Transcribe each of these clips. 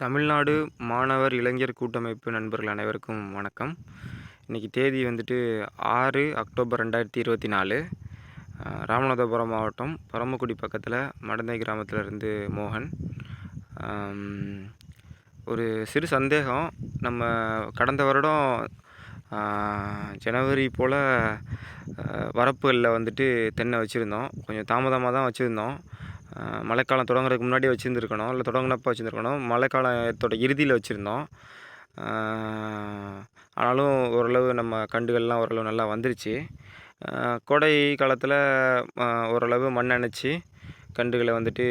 தமிழ்நாடு மாணவர் இளைஞர் கூட்டமைப்பு நண்பர்கள் அனைவருக்கும் வணக்கம். இன்றைக்கி தேதி வந்துட்டு ஆறு அக்டோபர் ரெண்டாயிரத்தி இருபத்தி நாலு. ராமநாதபுரம் மாவட்டம் பரமக்குடி பக்கத்தில் மடந்தை கிராமத்தில் இருந்து மோகன். ஒரு சிறு சந்தேகம். நம்ம கடந்த வருடம் ஜனவரி போல் வரப்புகளில் வந்துட்டு தென்னை வச்சுருந்தோம். கொஞ்சம் தாமதமாக தான் வச்சுருந்தோம். மழைக்காலம் தொடங்குறதுக்கு முன்னாடி வச்சுருந்துருக்கணும். இல்லை தொடங்கினப்போ வச்சுருந்துருக்கணும். மழைக்காலத்தோட இறுதியில் வச்சுருந்தோம். ஆனாலும் ஓரளவு நம்ம கண்டுகள்லாம் ஓரளவு நல்லா வந்துருச்சு. கோடை காலத்தில் ஓரளவு மண் அணைச்சி கண்டுகளை வந்துட்டு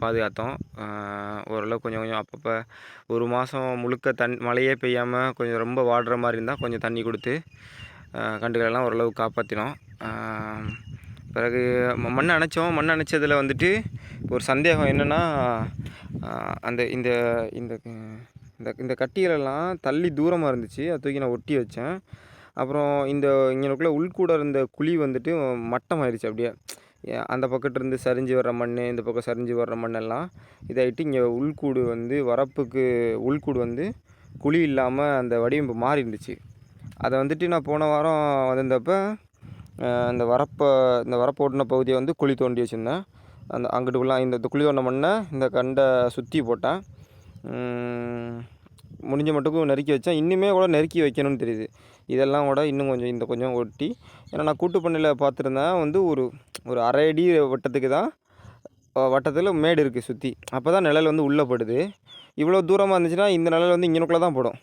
பாதுகாத்தோம். ஓரளவு கொஞ்சம் கொஞ்சம் அப்பப்போ ஒரு மாதம் முழுக்க தண் மழையே பெய்யாமல் கொஞ்சம் ரொம்ப வாடுற மாதிரி இருந்தால் கொஞ்சம் தண்ணி கொடுத்து கண்டுகளெல்லாம் ஓரளவு காப்பாற்றினோம் பிறகு ம- மண் அணைச்சோம். மண் அணைச்சதில் வந்துட்டு ஒரு சந்தேகம் என்னென்னா அந்த இந்த இந்த இந்த இந்த கட்டிகளெல்லாம் தள்ளி தூரமாக இருந்துச்சு. அதை தூக்கி நான் ஒட்டி வச்சேன். அப்புறம் இந்த இங்கனுக்குள்ளே உள்கூட இருந்த குழி வந்துட்டு மட்டமாயிருச்சு அப்படியே. அந்த பக்கத்துலேருந்து சரிஞ்சு வர்ற மண் இந்த பக்கம் சரிஞ்சு வர்ற மண்ணெல்லாம் இதாகிட்டு இங்கே உள்கூடு வந்து வரப்புக்கு உள்கூடு வந்து குழி இல்லாமல் அந்த வடிவமைப்பு மாறி இருந்துச்சு அதை வந்துட்டு நான் போன வாரம் வந்திருந்தப்போ இந்த வரப்பை இந்த வரப்பு ஓட்டின பகுதியை வந்து குழி தோண்டி வச்சுருந்தேன். அந்த அங்கிட்டுக்குள்ள இந்த குழி தோண்ட மண்ணை இந்த கண்டை சுற்றி போட்டேன். முடிஞ்ச மட்டுக்கும் நெருக்கி வச்சேன். இன்னுமே கூட நெருக்கி வைக்கணும்னு தெரியுது. இதெல்லாம் கூட இன்னும் கொஞ்சம் இந்த கொஞ்சம் ஒட்டி. ஏன்னா நான் கூட்டு பண்ணையில் பார்த்துருந்தேன். வந்து ஒரு ஒரு அரை அடி வட்டத்துக்கு தான் வட்டத்தில் மேடு இருக்குது சுற்றி அப்போ தான் நிழல் வந்து உள்ளே படுது. இவ்வளோ தூரமாக இருந்துச்சுன்னா இந்த நிழல் வந்து இங்கனுக்குள்ளே தான் போடும்.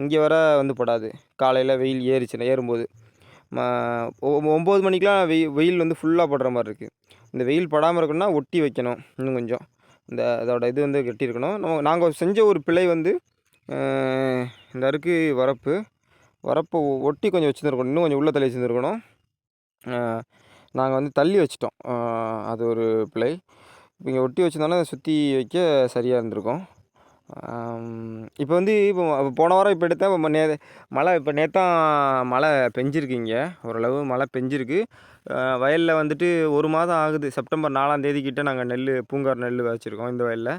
இங்கே வர வந்து படாது. காலையில் வெயில் ஏறிச்சுன்னா ஏறும்போது. ஒம்பது மணிக்கெலாம் வெயில் வெயில் வந்து ஃபுல்லாக படுற மாதிரி இருக்குது இந்த வெயில் படாமல் இருக்கணும்னா ஒட்டி வைக்கணும் இன்னும் கொஞ்சம். இந்த அதோட இது வந்து கட்டியிருக்கணும். நம்ம நாங்கள் செஞ்ச ஒரு பிழை வந்து இந்த அருக்கு வரப்பு வரப்பை ஒட்டி கொஞ்சம் வச்சுருந்துருக்கணும். இன்னும் கொஞ்சம் உள்ளே தள்ளி வச்சுருந்துருக்கணும். நாங்கள் வந்து தள்ளி வச்சிட்டோம். அது ஒரு பிழை. இங்கே ஒட்டி வச்சுருந்தோன்னா அதை சுற்றி வைக்க சரியாக இருந்திருக்கும். இப்போ வந்து இப்போ போன வாரம் இப்போ எடுத்தேன். இப்போ நே மழை இப்போ நேத்தான் மழை பெஞ்சிருக்கு இங்கே ஓரளவு மழை பெஞ்சிருக்கு. வயலில் வந்துட்டு ஒரு மாதம் ஆகுது. செப்டம்பர் நாலாம் தேதி நாங்கள் நெல் பூங்கார் நெல் வச்சுருக்கோம் இந்த வயலில்.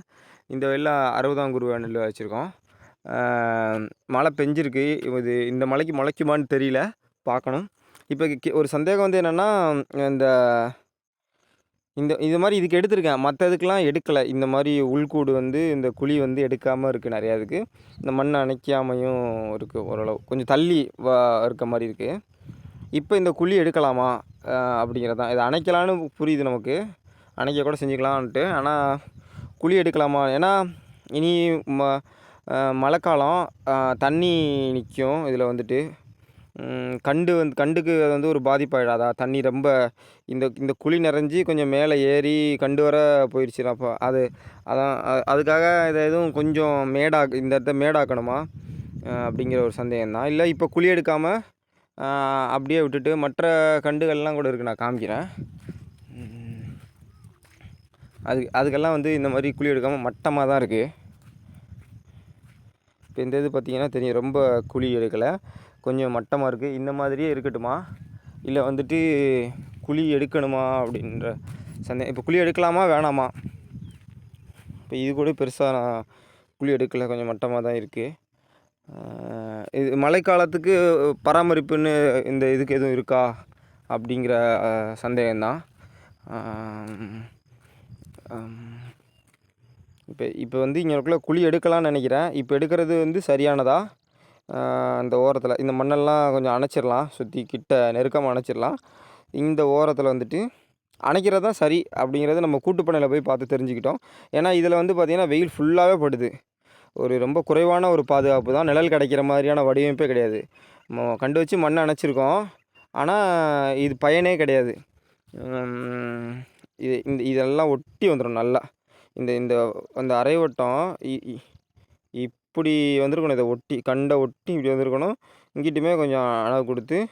இந்த வயலில் அறுபதாம் குருவா நெல் வச்சுருக்கோம். மழை பெஞ்சிருக்கு. இது இந்த மழைக்கு முளைக்குமான்னு தெரியல. பார்க்கணும் இப்போ ஒரு சந்தேகம் வந்து என்னென்னா இந்த இந்த இது மாதிரி இதுக்கு எடுத்திருக்கேன். மற்றதுக்கெலாம் எடுக்கலை. இந்த மாதிரி உள்கூடு வந்து இந்த குழி வந்து எடுக்காமல் இருக்குது நிறையா இதுக்கு. இந்த மண் அணைக்காமையும் இருக்குது ஓரளவு. கொஞ்சம் தள்ளி வ இருக்க மாதிரி இருக்குது இப்போ இந்த குழி எடுக்கலாமா? அப்படிங்கிறது தான். இதை அணைக்கலான்னு புரியுது நமக்கு. அணைக்க கூட செஞ்சுக்கலான்ட்டு ஆனால் குழி எடுக்கலாமா? ஏன்னா இனி ம மழைக்காலம் தண்ணி நிற்கும் இதில் வந்துட்டு. கண்டு வந்து கண்டுக்கு அது வந்து ஒரு பாதிப்பாயிடாதா? தண்ணி ரொம்ப இந்த இந்த குழி நிறைஞ்சி கொஞ்சம் மேலே ஏறி கண்டு வர போயிடுச்சு அப்போ அது அதான் அதுக்காக இதை எதுவும் கொஞ்சம் மேடா இந்த இடத்த மேடாக்கணுமா? அப்படிங்கிற ஒரு சந்தேகம் தான் இல்லை இப்போ குழி எடுக்காமல் அப்படியே விட்டுட்டு மற்ற கண்டுகள்லாம் கூட இருக்குது நான் காமிக்கிறேன். அது அதுக்கெல்லாம் வந்து இந்த மாதிரி குழி எடுக்காமல் மட்டமாக தான் இருக்குது இப்போ இந்த இது பார்த்தீங்கன்னா தெரியும் ரொம்ப குழி எடுக்கலை. கொஞ்சம் மட்டமாக இருக்குது இந்த மாதிரியே இருக்கட்டுமா? இல்லை வந்துட்டு குழி எடுக்கணுமா அப்படின்ற சந்தேகம் இப்போ குழி எடுக்கலாமா வேணாமா? இப்போ இது கூட பெருசாக நான் குழி எடுக்கலை. கொஞ்சம் மட்டமாக தான் இருக்குது இது மழைக்காலத்துக்கு பராமரிப்புன்னு இந்த இதுக்கு எதுவும் இருக்கா? அப்படிங்கிற சந்தேகம்தான். இப்போ இப்போ வந்து இங்கேக்குள்ளே குழி எடுக்கலாம்னு நினைக்கிறேன். இப்போ எடுக்கிறது வந்து சரியானதா? அந்த ஓரத்தில் இந்த மண்ணெல்லாம் கொஞ்சம் அணைச்சிடலாம். சுற்றி கிட்ட நெருக்கமாக அணைச்சிடலாம். இந்த ஓரத்தில் வந்துட்டு அணைக்கிறது தான் சரி அப்படிங்கிறது நம்ம கூட்டுப்பண்ணையில் போய் பார்த்து தெரிஞ்சுக்கிட்டோம். ஏன்னா இதில் வந்து பார்த்திங்கன்னா வெயில் ஃபுல்லாகவே படுது. ஒரு ரொம்ப குறைவான ஒரு பாதுகாப்பு தான். நிழல் கிடைக்கிற மாதிரியான வடிவமைப்பே கிடையாது. கண்டு வச்சு மண்ணை அணைச்சிருக்கோம். ஆனால் இது பயனே கிடையாது. இது இந்த இதெல்லாம் ஒட்டி வந்துடும் நல்லா. இந்த இந்த அந்த அரைவட்டம் இ- இப்படி வந்திருக்கணும். இதை ஒட்டி கண்டை ஒட்டி இப்படி வந்திருக்கணும். இங்கிட்டுமே கொஞ்சம் அளவு கொடுத்து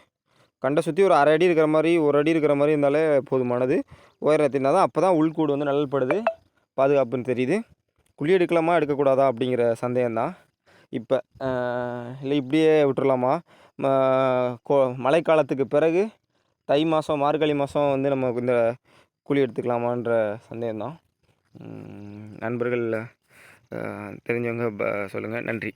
கண்டை சுற்றி ஒரு அரை அடி இருக்கிற மாதிரி ஒரு அடி இருக்கிற மாதிரி இருந்தாலே போதுமானது. உயரத்தினா தான் அப்போ தான் உள்கூடு வந்து நல்லப்படுது பாதுகாப்புன்னு தெரியுது. குழி எடுக்கலாமா எடுக்கக்கூடாதா அப்படிங்கிற சந்தேகம்தான். இப்போ இல்லை இப்படியே விட்டுடலாமா ம- கோ- மழைக்காலத்துக்கு பிறகு தை மாதம் மார்கழி மாதம் வந்து நம்ம இந்த குழி எடுத்துக்கலாமான்ற சந்தேகம்தான். உம், நண்பர்கள் தெரிஞ்சவங்க ப சொல்லுங்கள் நன்றி.